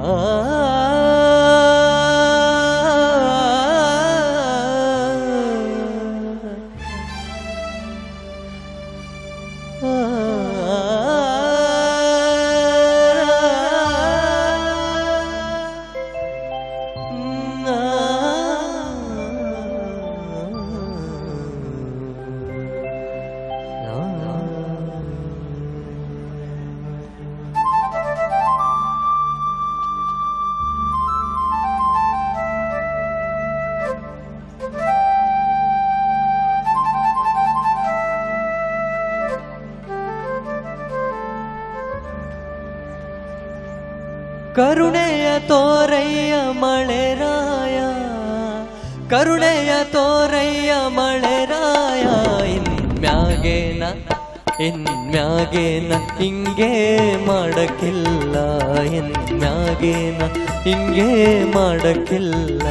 啊 ಕರುಣೆಯ ತೋರಯ್ಯ ಮಳೆರಾಯ ಕರುಣೆಯ ತೋರಯ್ಯ ಮಳೆರಾಯ ಇನ್ಮ್ಯಾಗೇನ ಇನ್ಮ್ಯಾಗೇನ ಹಿಂಗೆ ಮಾಡಕ್ಕಿಲ್ಲ ಇನ್ಮ್ಯಾಗೇನ ಹಿಂಗೆ ಮಾಡಕ್ಕಿಲ್ಲ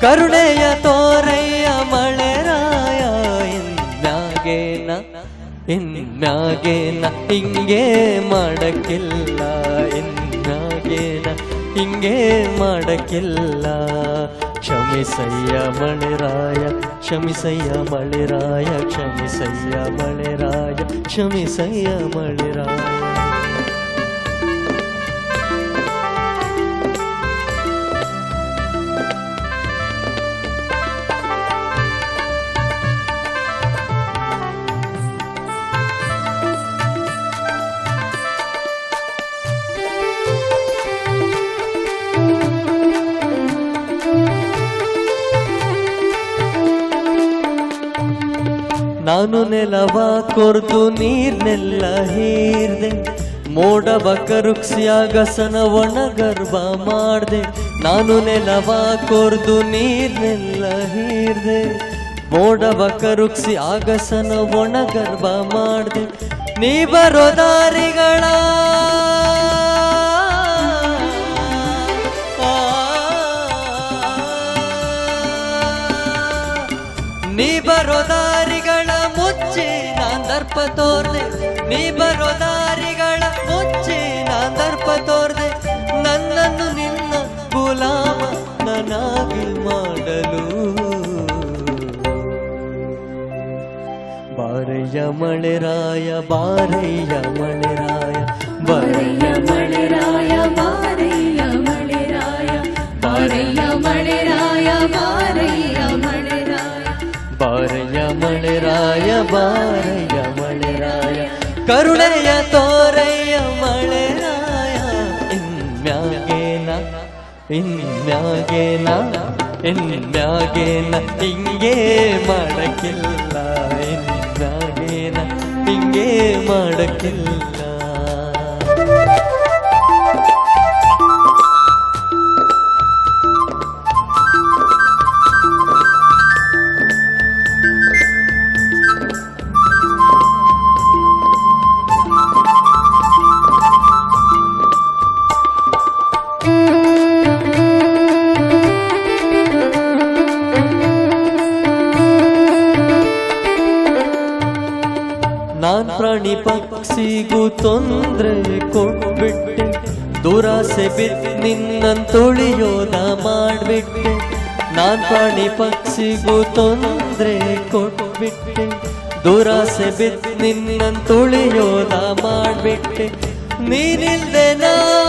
ಕರುಣೆಯ ತೋರಯ್ಯ ಮಳೆರಾಯ ಇನ್ಮ್ಯಾಗೇನ ಇನ್ಮ್ಯಾಗೇನ ಹಿಂಗೆ ಮಾಡಕ್ಕಿಲ್ಲ ಇನ್ಮ್ಯಾಗೇನ ಹಿಂಗೆ ಮಾಡಕ್ಕಿಲ್ಲ ಕ್ಷಮಿಸಯ್ಯ ಮಳೆರಾಯ ಕ್ಷಮಿಸಯ್ಯ ಮಳೆರಾಯ ಕ್ಷಮಿಸಯ್ಯ ಮಳೆರಾಯ ಕ್ಷಮಿಸಯ್ಯ ಮಳೆರಾಯ ನಾನು ನೆಲವ ಕೊರ್ದು ನೀರ್ನೆಲ್ಲ ಹೀರ್ದೆ ಮೋಡ ಕರುಕ್ಸಿ ಆಗಸನ ಒಣಗರ್ಭ ಮಾಡ್ದೆ ನಾನು ನೆಲವ ಕೊರ್ದು ನೀರ್ನೆಲ್ಲ ಹೀರ್ದೆ ಮೋಡ ಕರುಕ್ಸಿ ಆಗಸನ ಒಣಗರ್ಭ ಮಾಡ್ದೆ ನೀ ಬರೋ ದಾರಿಗಳ ನೀ ಬರೋ ದಾರಿಗಳ ಮುಚ್ಚಿ ನಾನ್ ತೋರ್ದೆ, ನೀ ಬರೋ ದಾರಿಗಳ ಮುಚ್ಚಿ ನಾ ದರ್ಪ ತೋರ್ದೆ, ನನ್ನನ್ನು ನಿನ್ನ ಗುಲಾಮ ನನಗೆ ಮಾಡಲು. ಬಾರಯ್ಯ ಮಳೆರಾಯ ಬಾರಯ್ಯ ಮಳೆರಾಯ ಬಾರಯ್ಯ ಮಳೆರಾಯ ಮಾರಯ್ಯ ಮಳೆರಾಯ, ಬಾರಯ್ಯ ಮಳೆರಾಯ ಮಾರಯ್ಯ ಮಳೆರಾಯ, ಬಾರಯ್ಯ ಮಳೆರಾಯ, ಬಾರಯ್ಯ ಕರುಣೆಯ ತೋರಯ್ಯ ಮಳೆರಾಯ ಇನ್ಮ್ಯಾಗೇನ ಇನ್ಮ್ಯಾಗೇನ ಇನ್ಮ್ಯಾಗೇನ ಹಿಂಗೆ ಮಾಡಕ್ಕಿಲ್ಲ ಇನ್ಮ್ಯಾಗೇನ ಹಿಂಗೆ ಮಾಡಕ್ಕಿಲ್ಲ. ಪಕ್ಷಿಗೂ ತೊಂದ್ರೆ ಕೊಟ್ಬಿಟ್ಟೆ. ದುರಾಸೆ ಬಿದ್ದು ನಿನ್ನನ್ ತುಳಿಯೋದ ಮಾಡ್ಬಿಟ್ಟೆ. ನಾನ್ ಪ್ರಾಣಿ ಪಕ್ಷಿಗೂ ತೊಂದ್ರೆ ಕೊಟ್ಬಿಟ್ಟೆ. ದುರಾಸೆ ಬಿದ್ದು ನಿನ್ನನ್ ತುಳಿಯೋದ ಮಾಡ್ಬಿಟ್ಟೆ. ನೀನಿಲ್ದೆ ನಾ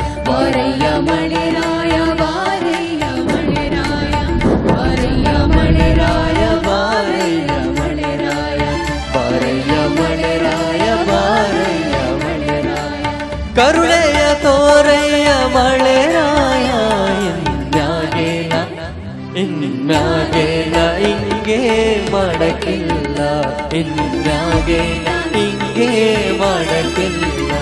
ಕರುಣೆಯ ತೋರಯ್ಯ ಮಳೆರಾಯ ಇನ್ಮ್ಯಾಗೇನ ಇನ್ಮ್ಯಾಗೇನ ಹಿಂಗೆ ಮಾಡಕ್ಕಿಲ್ಲ ಇನ್ಮ್ಯಾಗೇನ ಹಿಂಗೆ ಹೀಗೆ ಮಾಡಕ್ಕಿಲ್ಲ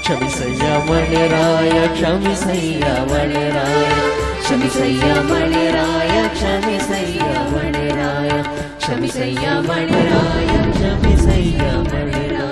ಕ್ಷಮಿಸಯ್ಯ ಮಳೆರಾಯ ಕ್ಷಮಿಸಯ್ಯ ಮಳೆರಾಯ ಕ್ಷಮಿಸಯ್ಯ ಮಳೆರಾಯ ಕ್ಷಮಿಸಯ್ಯ ಮಳೆರಾಯ ಕ್ಷಮಿಸಯ್ಯ ಮಳೆರಾಯ